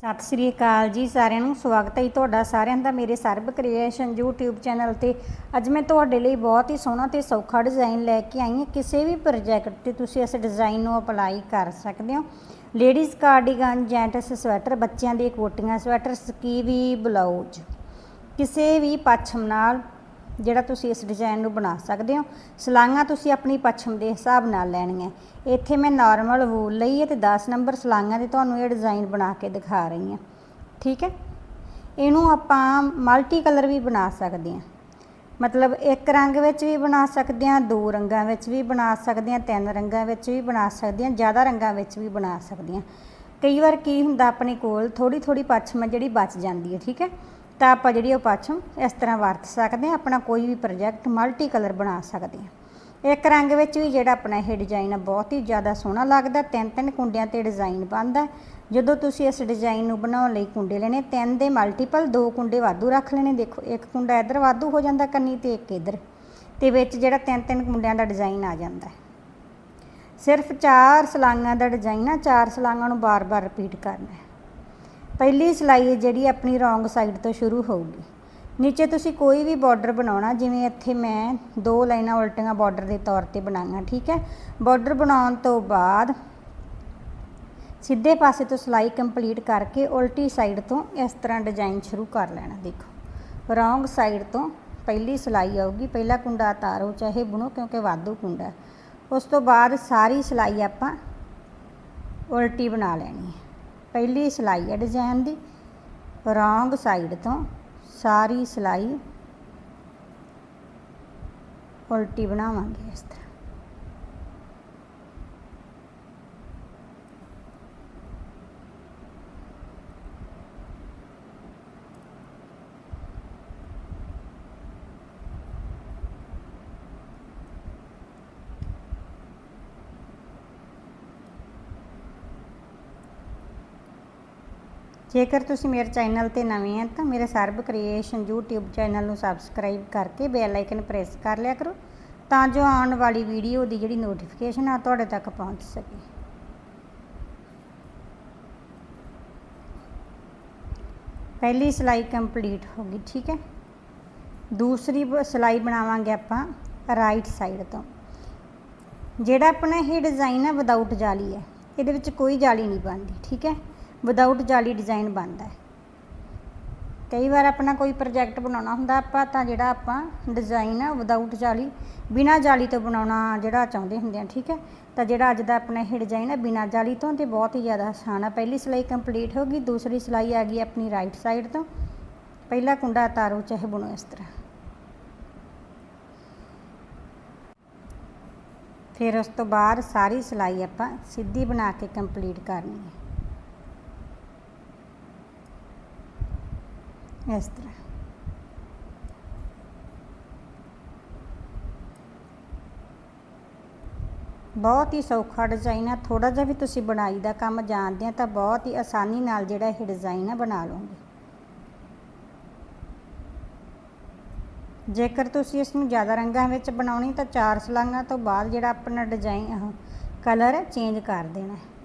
ਸਤਿ ਸ੍ਰੀ ਅਕਾਲ ਜੀ ਸਾਰਿਆਂ ਨੂੰ। ਸਵਾਗਤ ਹੈ ਜੀ ਤੁਹਾਡਾ ਸਾਰਿਆਂ ਦਾ ਮੇਰੇ ਸਰਬ ਕ੍ਰੀਏਸ਼ਨ YouTube ਚੈਨਲ ਤੇ। ਅੱਜ ਮੈਂ ਤੁਹਾਡੇ ਲਈ ਬਹੁਤ ਹੀ ਸੋਹਣਾ ਤੇ ਸੌਖਾ ਡਿਜ਼ਾਈਨ ਲੈ ਕੇ ਆਈ ਹਾਂ। ਕਿਸੇ ਵੀ ਪ੍ਰੋਜੈਕਟ ਤੇ ਤੁਸੀਂ ਇਸ ਡਿਜ਼ਾਈਨ ਨੂੰ ਅਪਲਾਈ ਕਰ ਸਕਦੇ ਹੋ। ਲੇਡੀਜ਼ ਕਾਰਡੀਗਨ ਜੈਂਟਸ ਸਵੈਟਰ ਬੱਚਿਆਂ ਦੀ ਕੋਟੀਆਂ ਸਵੈਟਰ ਸਕੀਵੀ ਬਲਾਊਜ਼ ਕਿਸੇ ਵੀ ਪੱਛਮ ਨਾਲ ਜਿਹੜਾ ਤੁਸੀਂ ਇਸ ਡਿਜ਼ਾਈਨ ਨੂੰ ਬਣਾ ਸਕਦੇ ਹੋ। ਸਲਾਈਆਂ ਤੁਸੀਂ ਆਪਣੀ ਪੱਛਮ ਦੇ ਹਿਸਾਬ ਨਾਲ ਲੈਣੀਆਂ। ਇੱਥੇ ਮੈਂ ਨਾਰਮਲ ਵੂਲ ਲਈ ਹੈ ਤੇ 10 ਨੰਬਰ ਸਲਾਈਆਂ ਦੇ ਤੁਹਾਨੂੰ ਇਹ ਡਿਜ਼ਾਈਨ ਬਣਾ ਕੇ ਦਿਖਾ ਰਹੀ ਹਾਂ। ਠੀਕ ਹੈ? ਇਹਨੂੰ ਆਪਾਂ ਮਲਟੀ ਕਲਰ ਵੀ ਬਣਾ ਸਕਦੇ ਹਾਂ। ਮਤਲਬ ਇੱਕ ਰੰਗ ਵਿੱਚ ਵੀ ਬਣਾ ਸਕਦੇ ਹਾਂ, ਦੋ ਰੰਗਾਂ ਵਿੱਚ ਵੀ ਬਣਾ ਸਕਦੇ ਹਾਂ, ਤਿੰਨ ਰੰਗਾਂ ਵਿੱਚ ਵੀ ਬਣਾ ਸਕਦੇ ਹਾਂ, ਜ਼ਿਆਦਾ ਰੰਗਾਂ ਵਿੱਚ ਵੀ ਬਣਾ ਸਕਦੇ ਹਾਂ। ਕਈ ਵਾਰ ਕੀ ਹੁੰਦਾ, ਆਪਣੇ ਕੋਲ ਥੋੜੀ ਥੋੜੀ ਪੱਛਮ ਜਿਹੜੀ ਬਚ ਜਾਂਦੀ ਹੈ। ਠੀਕ ਹੈ? ਤਾਂ ਆਪਾਂ ਜਿਹੜੀ ਉਹ ਪੱਛਮ ਇਸ ਤਰ੍ਹਾਂ ਵਰਤ ਸਕਦੇ ਹਾਂ, ਆਪਣਾ ਕੋਈ ਵੀ ਪ੍ਰੋਜੈਕਟ ਮਲਟੀ ਕਲਰ ਬਣਾ ਸਕਦੇ ਹਾਂ। ਇੱਕ ਰੰਗ ਵਿੱਚ ਵੀ ਜਿਹੜਾ ਆਪਣਾ ਇਹ ਡਿਜ਼ਾਈਨ ਆ, ਬਹੁਤ ਹੀ ਜ਼ਿਆਦਾ ਸੋਹਣਾ ਲੱਗਦਾ, ਤਿੰਨ ਤਿੰਨ ਕੁੰਡਿਆਂ ਤੇ ਡਿਜ਼ਾਈਨ ਬਣਦਾ। ਜਦੋਂ ਤੁਸੀਂ ਇਸ ਡਿਜ਼ਾਈਨ ਨੂੰ ਬਣਾਉਣ ਲਈ ਕੁੰਡੇ ਲੈਣੇ, ਤਿੰਨ ਦੇ ਮਲਟੀਪਲ ਦੋ ਕੁੰਡੇ ਵਾਧੂ ਰੱਖ ਲੈਣੇ। ਦੇਖੋ, ਇੱਕ ਕੁੰਡਾ ਇੱਧਰ ਵਾਧੂ ਹੋ ਜਾਂਦਾ ਕੰਨੀ ਤੇ ਇੱਕ ਇੱਧਰ। ਤੇ ਵਿੱਚ ਜਿਹੜਾ ਤਿੰਨ ਤਿੰਨ ਕੁੰਡਿਆਂ ਦਾ ਡਿਜ਼ਾਈਨ ਆ ਜਾਂਦਾ। ਸਿਰਫ ਚਾਰ ਸਲਾਂਗਾਂ ਦਾ ਡਿਜ਼ਾਈਨ ਆ, ਚਾਰ ਸਲਾਂਗਾਂ ਨੂੰ ਬਾਰ-ਬਾਰ ਰਿਪੀਟ ਕਰਨਾ। ਹੈ ਪਹਿਲੀ ਸਿਲਾਈ ਹੈ ਜਿਹੜੀ ਆਪਣੀ ਰੋਂਗ ਸਾਈਡ ਤੋਂ ਸ਼ੁਰੂ ਹੋਊਗੀ। ਨੀਚੇ ਤੁਸੀਂ ਕੋਈ ਵੀ ਬਾਰਡਰ ਬਣਾਉਣਾ, ਜਿਵੇਂ ਇੱਥੇ ਮੈਂ ਦੋ ਲਾਈਨਾਂ ਉਲਟੀਆਂ ਬਾਰਡਰ ਦੇ ਤੌਰ ਤੇ ਬਣਾਈਆਂ, ਠੀਕ ਹੈ? ਬਾਰਡਰ ਬਣਾਉਣ ਤੋਂ ਬਾਅਦ ਸਿੱਧੇ ਪਾਸੇ ਤੋਂ ਸਿਲਾਈ ਕੰਪਲੀਟ ਕਰਕੇ ਉਲਟੀ ਸਾਈਡ ਤੋਂ ਇਸ ਤਰ੍ਹਾਂ ਡਿਜ਼ਾਈਨ ਸ਼ੁਰੂ ਕਰ ਲੈਣਾ, ਦੇਖੋ। ਰੋਂਗ ਸਾਈਡ ਤੋਂ ਪਹਿਲੀ ਸਿਲਾਈ ਆਊਗੀ, ਪਹਿਲਾ ਕੁੰਡਾ ਤਾਰੋ ਚਾਹੇ ਬੁਣੋ, ਕਿਉਂਕਿ ਵਾਧੂ ਕੁੰਡਾ ਉਸ ਤੋਂ ਬਾਅਦ ਸਾਰੀ ਸਿਲਾਈ ਆਪਾਂ ਉਲਟੀ ਬਣਾ ਲੈਣੀ ਹੈ। ਪਹਿਲੀ ਸਿਲਾਈ ਹੈ ਡਿਜ਼ਾਈਨ ਦੀ। ਰੋਂਗ ਸਾਈਡ ਤੋਂ ਸਾਰੀ ਸਿਲਾਈ ਉਲਟੀ ਬਣਾਵਾਂਗੇ ਇਸ ਤਰ੍ਹਾਂ। ਜੇਕਰ ਤੁਸੀਂ ਮੇਰੇ ਚੈਨਲ ਤੇ ਨਵੇਂ ਹੋ ਤਾਂ ਮੇਰੇ ਸਰਬ ਕ੍ਰੀਏਸ਼ਨ YouTube ਚੈਨਲ ਨੂੰ ਸਬਸਕ੍ਰਾਈਬ ਕਰਕੇ ਬੈਲ ਆਈਕਨ ਪ੍ਰੈਸ ਕਰ ਲਿਆ ਕਰੋ ਤਾਂ ਜੋ ਆਉਣ ਵਾਲੀ ਵੀਡੀਓ ਦੀ ਜਿਹੜੀ ਨੋਟੀਫਿਕੇਸ਼ਨ ਆ ਤੁਹਾਡੇ ਤੱਕ ਪਹੁੰਚ ਸਕੇ। ਪਹਿਲੀ ਸਿਲਾਈ ਕੰਪਲੀਟ ਹੋ ਗਈ, ਠੀਕ ਹੈ? ਦੂਸਰੀ ਬ- ਸਿਲਾਈ ਬਣਾਵਾਂਗੇ ਆਪਾਂ ਰਾਈਟ ਸਾਈਡ ਤੋਂ। ਜਿਹੜਾ ਆਪਣਾ ਇਹ ਡਿਜ਼ਾਈਨ ਹੈ ਵਿਦਆਊਟ ਜਾਲੀ ਹੈ, ਇਹਦੇ ਵਿੱਚ ਕੋਈ ਜਾਲੀ ਨਹੀਂ ਬਣਦੀ, ਠੀਕ ਹੈ? ਵਿਦਆਊਟ ਜਾਲੀ ਡਿਜ਼ਾਈਨ ਬਣਦਾ ਹੈ। ਕਈ ਵਾਰ ਆਪਣਾ ਕੋਈ ਪ੍ਰੋਜੈਕਟ ਬਣਾਉਣਾ ਹੁੰਦਾ, ਆਪਾਂ ਤਾਂ ਜਿਹੜਾ ਆਪਾਂ ਡਿਜ਼ਾਈਨ ਆ ਵਿਦਆਊਟ ਜਾਲੀ, ਬਿਨਾ ਜਾਲੀ ਤੋਂ ਬਣਾਉਣਾ ਜਿਹੜਾ ਚਾਹੁੰਦੇ ਹੁੰਦੇ ਆ, ਠੀਕ ਹੈ? ਤਾਂ ਜਿਹੜਾ ਅੱਜ ਦਾ ਆਪਣਾ ਇਹ ਡਿਜ਼ਾਈਨ ਹੈ ਬਿਨਾ ਜਾਲੀ ਤੋਂ ਤੇ ਬਹੁਤ ਹੀ ਜ਼ਿਆਦਾ ਆਸਾਨ ਆ। ਪਹਿਲੀ ਸਿਲਾਈ ਕੰਪਲੀਟ ਹੋ ਗਈ, ਦੂਸਰੀ ਸਿਲਾਈ ਆ ਗਈ ਆਪਣੀ ਰਾਈਟ ਸਾਈਡ ਤੋਂ। ਪਹਿਲਾ ਕੁੰਡਾ ਤਾਰੋ ਚਾਹੇ ਬਣੋ ਇਸ ਤਰ੍ਹਾਂ। ਫਿਰ ਉਸ ਤੋਂ ਬਾਅਦ ਸਾਰੀ ਸਿਲਾਈ ਆਪਾਂ ਸਿੱਧੀ ਬਣਾ ਕੇ ਕੰਪਲੀਟ ਕਰਨੀ ਹੈ। ਇਸ ਤਰ੍ਹਾਂ ਬਹੁਤ ਹੀ ਸੌਖਾ ਡਿਜ਼ਾਈਨ ਆ। ਥੋੜਾ ਜਿਹਾ ਵੀ ਤੁਸੀਂ ਬਣਾਈ ਦਾ ਕੰਮ ਜਾਣਦੇ ਆ ਤਾਂ ਬਹੁਤ ਹੀ ਆਸਾਨੀ ਨਾਲ ਜਿਹੜਾ ਇਹ ਡਿਜ਼ਾਈਨ ਆ ਬਣਾ ਲਓਗੇ। ਜੇਕਰ ਤੁਸੀਂ ਇਸ ਨੂੰ ਜ਼ਿਆਦਾ ਰੰਗਾਂ ਵਿੱਚ ਬਣਾਉਣੀ ਤਾਂ ਚਾਰ ਸਲਾਂਗਾਂ ਤੋਂ ਬਾਅਦ ਜਿਹੜਾ ਆਪਣਾ ਡਿਜ਼ਾਈਨ ਕਲਰ ਚੇਂਜ ਕਰ ਦੇਣਾ। ਹੈ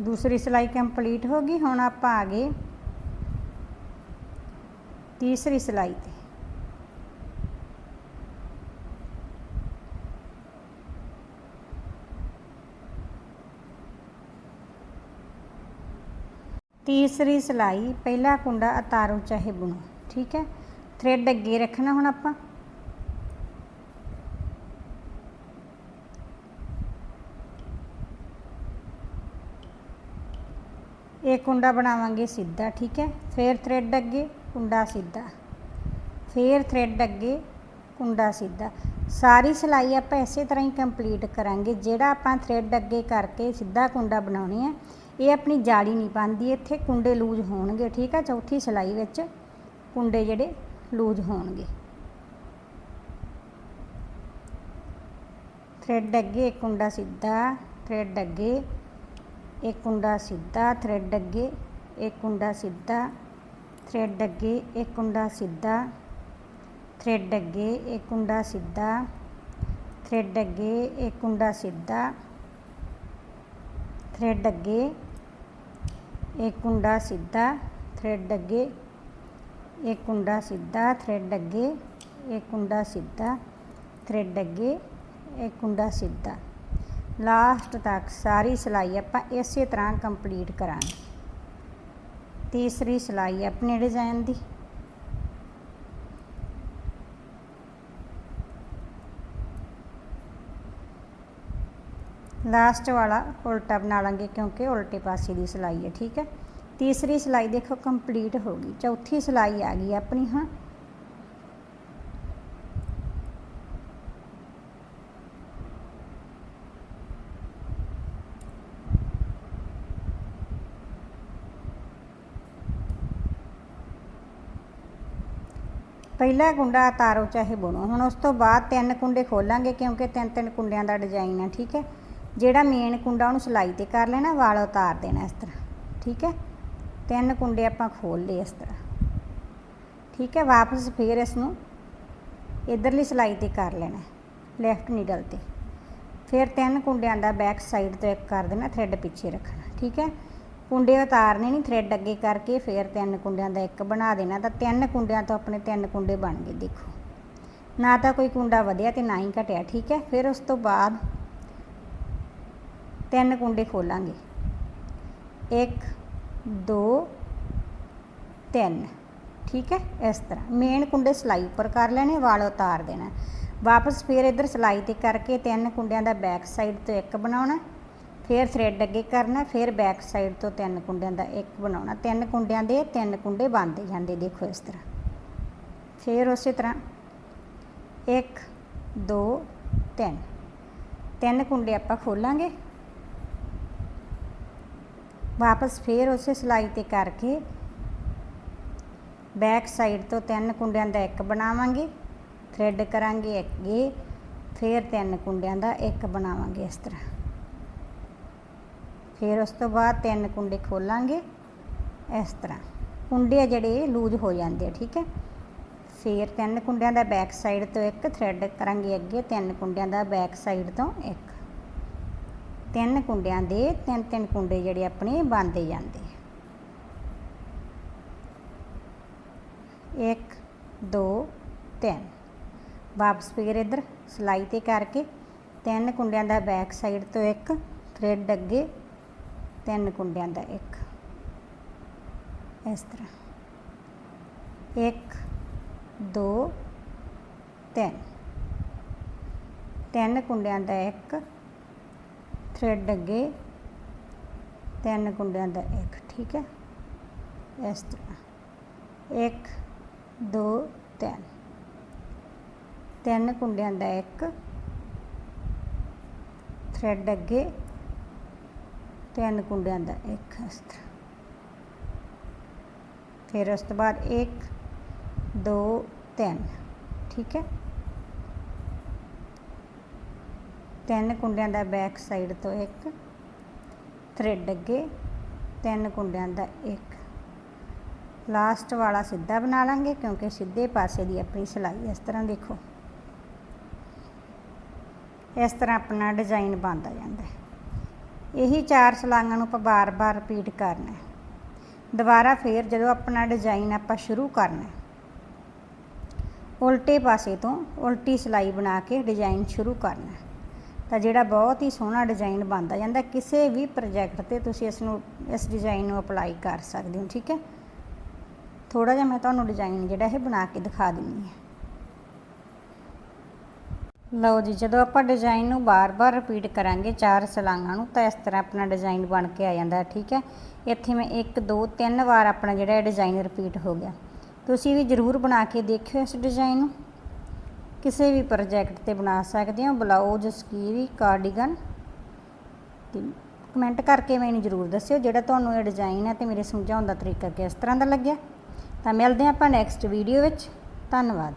ਦੂਸਰੀ ਸਿਲਾਈ ਕੰਪਲੀਟ ਹੋ ਗਈ ਹੁਣ ਆਪਾਂ ਆ ਗਏ ਤੀਸਰੀ ਸਿਲਾਈ ਤੇ ਤੀਸਰੀ ਸਿਲਾਈ ਪਹਿਲਾ ਕੁੰਡਾ ਉਤਾਰੋ ਚਾਹੇ ਬੁਣੋ ਠੀਕ ਹੈ ਥ੍ਰੈਡ ਅੱਗੇ ਰੱਖਣਾ ਹੁਣ ਆਪਾਂ ਇਹ ਕੁੰਡਾ ਬਣਾਵਾਂਗੇ ਸਿੱਧਾ, ਠੀਕ ਹੈ? ਫਿਰ ਥ੍ਰੈਡ ਅੱਗੇ, ਕੁੰਡਾ ਸਿੱਧਾ। ਫਿਰ ਥ੍ਰੈਡ ਅੱਗੇ, ਕੁੰਡਾ ਸਿੱਧਾ। ਸਾਰੀ ਸਿਲਾਈ ਆਪਾਂ ਇਸੇ ਤਰ੍ਹਾਂ ਹੀ ਕੰਪਲੀਟ ਕਰਾਂਗੇ। ਜਿਹੜਾ ਆਪਾਂ ਥ੍ਰੈਡ ਅੱਗੇ ਕਰਕੇ ਸਿੱਧਾ ਕੁੰਡਾ ਬਣਾਉਣੀ ਹੈ ਇਹ ਆਪਣੀ ਜਾਲੀ ਨਹੀਂ ਪਾਉਂਦੀ ਇੱਥੇ ਕੁੰਡੇ ਲੂਜ਼ ਹੋਣਗੇ, ਠੀਕ ਹੈ? ਚੌਥੀ ਸਿਲਾਈ ਵਿੱਚ ਕੁੰਡੇ ਜਿਹੜੇ ਲੂਜ਼ ਹੋਣਗੇ। ਥ੍ਰੈਡ ਅੱਗੇ, ਕੁੰਡਾ ਸਿੱਧਾ ਥ੍ਰੈਡ ਅੱਗੇ। ਇੱਕ ਕੁੰਡਾ ਸਿੱਧਾ ਥ੍ਰੈਡ ਅੱਗੇ, ਇੱਕ ਕੁੰਡਾ ਸਿੱਧਾ ਥ੍ਰੈਡ ਅੱਗੇ, ਇੱਕ ਕੁੰਡਾ ਸਿੱਧਾ ਥ੍ਰੈਡ ਅੱਗੇ, ਇੱਕ ਕੁੰਡਾ ਸਿੱਧਾ ਥ੍ਰੈਡ ਅੱਗੇ, ਇੱਕ ਕੁੰਡਾ ਸਿੱਧਾ ਥ੍ਰੈਡ ਅੱਗੇ, ਇੱਕ ਕੁੰਡਾ ਸਿੱਧਾ ਥ੍ਰੈਡ ਅੱਗੇ, ਇੱਕ ਕੁੰਡਾ ਸਿੱਧਾ ਥ੍ਰੈਡ ਅੱਗੇ, ਇੱਕ ਕੁੰਡਾ ਸਿੱਧਾ ਥ੍ਰੈਡ ਅੱਗੇ, ਇੱਕ ਕੁੰਡਾ ਸਿੱਧਾ। ਲਾਸਟ ਤੱਕ ਸਾਰੀ ਸਿਲਾਈ ਆਪਾਂ ਇਸੇ ਤਰ੍ਹਾਂ ਕੰਪਲੀਟ ਕਰਾਂਗੇ। ਤੀਸਰੀ ਸਿਲਾਈ ਆਪਣੇ ਡਿਜ਼ਾਈਨ ਦੀ। ਲਾਸਟ ਵਾਲਾ ਉਲਟਾ ਬਣਾ ਲਾਂਗੇ ਕਿਉਂਕਿ ਉਲਟੇ ਪਾਸੇ ਦੀ ਸਿਲਾਈ ਹੈ, ਠੀਕ ਹੈ। ਤੀਸਰੀ ਸਿਲਾਈ ਦੇਖੋ ਕੰਪਲੀਟ ਹੋ ਗਈ। ਚੌਥੀ ਸਿਲਾਈ ਆ ਗਈ ਆਪਣੀ, ਹਾਂ। ਪਹਿਲਾ ਕੁੰਡਾ ਤਾਰੋ ਚਾਹੇ ਬੁਣੋ। ਹੁਣ ਉਸ ਤੋਂ ਬਾਅਦ ਤਿੰਨ ਕੁੰਡੇ ਖੋਲਾਂਗੇ ਕਿਉਂਕਿ ਤਿੰਨ ਤਿੰਨ ਕੁੰਡਿਆਂ ਦਾ ਡਿਜ਼ਾਈਨ ਹੈ, ਠੀਕ ਹੈ? ਜਿਹੜਾ ਮੇਨ ਕੁੰਡਾ ਉਹਨੂੰ ਸਿਲਾਈ ਤੇ ਕਰ ਲੈਣਾ, ਵਾਲ ਉਤਾਰ ਦੇਣਾ ਇਸ ਤਰ੍ਹਾਂ, ਠੀਕ ਹੈ? ਤਿੰਨ ਕੁੰਡੇ ਆਪਾਂ ਖੋਲ ਲਏ ਇਸ ਤਰ੍ਹਾਂ, ਠੀਕ ਹੈ? ਵਾਪਸ ਫੇਰ ਇਸ ਨੂੰ ਇਧਰਲੀ ਸਿਲਾਈ ਤੇ ਕਰ ਲੈਣਾ ਲੈਫਟ ਨੀਡਲ ਤੇ। ਫਿਰ ਤਿੰਨ ਕੁੰਡਿਆਂ ਦਾ ਬੈਕ ਸਾਈਡ ਤੋਂ ਇੱਕ ਕਰ ਦੇਣਾ ਥ੍ਰੈਡ ਪਿੱਛੇ ਰੱਖਣਾ, ਠੀਕ ਹੈ? ਕੁੰਡੇ ਉਤਾਰਨੇ ਨਹੀਂ ਥ੍ਰੈਡ ਅੱਗੇ ਕਰਕੇ ਫਿਰ ਤਿੰਨ ਕੁੰਡਿਆਂ ਦਾ ਇੱਕ ਬਣਾ ਦੇਣਾ, ਤਾਂ ਤਿੰਨ ਕੁੰਡਿਆਂ ਤੋਂ ਆਪਣੇ ਤਿੰਨ ਕੁੰਡੇ ਬਣ ਗਏ, ਦੇਖੋ। ਨਾ ਤਾਂ ਕੋਈ ਕੁੰਡਾ ਵਧਿਆ ਤੇ ਨਾ ਹੀ ਘਟਿਆ, ਠੀਕ ਹੈ? ਫਿਰ ਉਸ ਤੋਂ ਬਾਅਦ ਤਿੰਨ ਕੁੰਡੇ ਖੋਲਾਂਗੇ। 1 2 3 ਠੀਕ ਹੈ? ਇਸ ਤਰ੍ਹਾਂ। ਮੇਨ ਕੁੰਡੇ ਸਿਲਾਈ ਉੱਪਰ ਕਰ ਲੈਣੇ, ਵਾਲ ਉਤਾਰ ਦੇਣਾ। ਵਾਪਸ ਫਿਰ ਇੱਧਰ ਸਿਲਾਈ ਤੇ ਕਰਕੇ ਤਿੰਨ ਕੁੰਡਿਆਂ ਦਾ ਬੈਕ ਸਾਈਡ ਤੋਂ ਇੱਕ ਬਣਾਉਣਾ। ਫਿਰ ਥ੍ਰੈਡ ਅੱਗੇ ਕਰਨਾ, ਫਿਰ ਬੈਕ ਸਾਈਡ ਤੋਂ ਤਿੰਨ ਕੁੰਡਿਆਂ ਦਾ ਇੱਕ ਬਣਾਉਣਾ। ਤਿੰਨ ਕੁੰਡਿਆਂ ਦੇ ਤਿੰਨ ਕੁੰਡੇ ਬਣਦੇ ਜਾਂਦੇ, ਦੇਖੋ ਇਸ ਤਰ੍ਹਾਂ। ਫਿਰ ਉਸੇ ਤਰ੍ਹਾਂ। 1 2 3 ਤਿੰਨ ਕੁੰਡੇ ਆਪਾਂ ਖੋਲਾਂਗੇ। ਵਾਪਸ ਫਿਰ ਉਸੇ ਸਿਲਾਈ ਤੇ ਕਰਕੇ ਬੈਕ ਸਾਈਡ ਤੋਂ ਤਿੰਨ ਕੁੰਡਿਆਂ ਦਾ ਇੱਕ ਬਣਾਵਾਂਗੇ। ਥ੍ਰੈਡ ਕਰਾਂਗੇ ਅੱਗੇ। ਫਿਰ ਤਿੰਨ ਕੁੰਡਿਆਂ ਦਾ ਇੱਕ ਬਣਾਵਾਂਗੇ ਇਸ ਤਰ੍ਹਾਂ। ਫਿਰ ਉਸ ਤੋਂ ਬਾਅਦ ਤਿੰਨ ਕੁੰਡੇ ਖੋਲਾਂਗੇ। ਇਸ ਤਰ੍ਹਾਂ। ਕੁੰਡੇ ਆ ਜਿਹੜੇ ਲੂਜ਼ ਹੋ ਜਾਂਦੇ ਆ, ਠੀਕ ਹੈ? ਫਿਰ ਤਿੰਨ ਕੁੰਡਿਆਂ ਦਾ ਬੈਕ ਸਾਈਡ ਤੋਂ ਇੱਕ ਥ੍ਰੈਡ ਕਰਾਂਗੇ ਅੱਗੇ, ਤਿੰਨ ਕੁੰਡਿਆਂ ਦਾ ਬੈਕ ਸਾਈਡ ਤੋਂ ਇੱਕ। ਤਿੰਨ ਕੁੰਡਿਆਂ ਦੇ ਤਿੰਨ ਤਿੰਨ ਕੁੰਡੇ ਜਿਹੜੇ ਆਪਣੇ ਬਣਦੇ ਜਾਂਦੇ 1 2 3 ਵਾਪਸ ਫਿਰ ਇਧਰ ਸਲਾਈ ਤੇ ਕਰਕੇ ਤਿੰਨ ਕੁੰਡਿਆਂ ਦਾ ਬੈਕ ਸਾਈਡ ਤੋਂ ਇੱਕ ਥ੍ਰੈਡ ਅੱਗੇ ਤਿੰਨ ਕੁੰਡਿਆਂ ਦਾ ਇੱਕ। ਇਸ ਤਰ੍ਹਾਂ। 1 2 3 ਤਿੰਨ ਕੁੰਡਿਆਂ ਦਾ ਇੱਕ ਥ੍ਰੈਡ ਅੱਗੇ। ਤਿੰਨ ਕੁੰਡਿਆਂ ਦਾ ਇੱਕ, ਠੀਕ ਹੈ? ਇਸ ਤਰ੍ਹਾਂ। 1 2 3 ਤਿੰਨ ਕੁੰਡਿਆਂ ਦਾ ਇੱਕ ਥ੍ਰੈਡ ਅੱਗੇ। ਤਿੰਨ ਕੁੰਡਿਆਂ ਦਾ ਇੱਕ ਇਸ ਤਰ੍ਹਾਂ ਫਿਰ ਉਸ ਤੋਂ ਬਾਅਦ 1 2 3 ਠੀਕ ਹੈ? ਤਿੰਨ ਕੁੰਡਿਆਂ ਦਾ ਬੈਕ ਸਾਈਡ ਤੋਂ ਇੱਕ ਥ੍ਰੈਡ ਅੱਗੇ, ਤਿੰਨ ਕੁੰਡਿਆਂ ਦਾ ਇੱਕ। ਲਾਸਟ ਵਾਲਾ ਸਿੱਧਾ ਬਣਾ ਲਾਂਗੇ ਕਿਉਂਕਿ ਸਿੱਧੇ ਪਾਸੇ ਦੀ ਆਪਣੀ ਸਿਲਾਈ ਇਸ ਤਰ੍ਹਾਂ ਦੇਖੋ। ਇਸ ਤਰ੍ਹਾਂ ਆਪਣਾ ਡਿਜ਼ਾਈਨ ਬਣਦਾ ਜਾਂਦਾ ਹੈ। ਇਹੀ ਚਾਰ ਸਲਾਈਆਂ ਨੂੰ ਆਪਾਂ ਬਾਰ-ਬਾਰ ਰਿਪੀਟ ਕਰਨਾ ਹੈ। ਦੁਬਾਰਾ ਫੇਰ ਜਦੋਂ ਆਪਣਾ ਡਿਜ਼ਾਈਨ ਆਪਾਂ ਸ਼ੁਰੂ ਕਰਨਾ ਹੈ, ਉਲਟੇ ਪਾਸੇ ਤੋਂ ਉਲਟੀ ਸਿਲਾਈ ਬਣਾ ਕੇ ਡਿਜ਼ਾਈਨ ਸ਼ੁਰੂ ਕਰਨਾ ਹੈ। ਤਾਂ ਜਿਹੜਾ ਬਹੁਤ ਹੀ ਸੋਹਣਾ ਡਿਜ਼ਾਈਨ ਬਣਦਾ, ਜਾਂਦਾ ਕਿਸੇ ਵੀ ਪ੍ਰੋਜੈਕਟ ਤੇ ਤੁਸੀਂ ਇਸ ਨੂੰ, ਇਸ ਡਿਜ਼ਾਈਨ ਨੂੰ ਅਪਲਾਈ ਕਰ ਸਕਦੇ ਹੋ, ਠੀਕ ਹੈ? ਥੋੜਾ ਜਿਹਾ ਮੈਂ ਤੁਹਾਨੂੰ ਡਿਜ਼ਾਈਨ ਜਿਹੜਾ ਇਹ ਬਣਾ ਕੇ ਦਿਖਾ ਦਿੰਨੀ ਹਾਂ। ਲਓ ਜੀ, ਜਦੋਂ ਆਪਾਂ ਡਿਜ਼ਾਈਨ ਨੂੰ ਬਾਰ-ਬਾਰ ਰਿਪੀਟ ਕਰਾਂਗੇ ਚਾਰ ਸਲਾਂਗਾਂ ਨੂੰ, ਤਾਂ ਇਸ ਤਰ੍ਹਾਂ ਆਪਣਾ ਡਿਜ਼ਾਈਨ ਬਣ ਕੇ ਆ ਜਾਂਦਾ, ਠੀਕ ਹੈ? ਇੱਥੇ ਮੈਂ 1 2 3 ਵਾਰ ਆਪਣਾ ਜਿਹੜਾ ਡਿਜ਼ਾਈਨ ਰਿਪੀਟ ਹੋ ਗਿਆ। ਤੁਸੀਂ ਵੀ ਜ਼ਰੂਰ ਬਣਾ ਕੇ ਦੇਖਿਓ ਇਸ ਡਿਜ਼ਾਈਨ ਨੂੰ। ਕਿਸੇ ਵੀ ਪ੍ਰੋਜੈਕਟ ਤੇ ਬਣਾ ਸਕਦੇ ਹੋ ਬਲਾਊਜ਼ ਸਕੀਰੀ ਕਾਰਡੀਗਨ ਤੇ ਕਮੈਂਟ ਕਰਕੇ ਮੈਨੂੰ ਜ਼ਰੂਰ ਦੱਸਿਓ ਜਿਹੜਾ ਤੁਹਾਨੂੰ ਇਹ ਡਿਜ਼ਾਈਨ ਹੈ ਤੇ ਮੇਰੇ ਸਮਝਾਉਣ ਦਾ ਤਰੀਕਾ ਕਿਸ ਤਰ੍ਹਾਂ ਦਾ ਲੱਗਿਆ। ਤਾਂ ਮਿਲਦੇ ਹਾਂ ਆਪਾਂ ਨੈਕਸਟ ਵੀਡੀਓ ਵਿੱਚ। ਧੰਨਵਾਦ।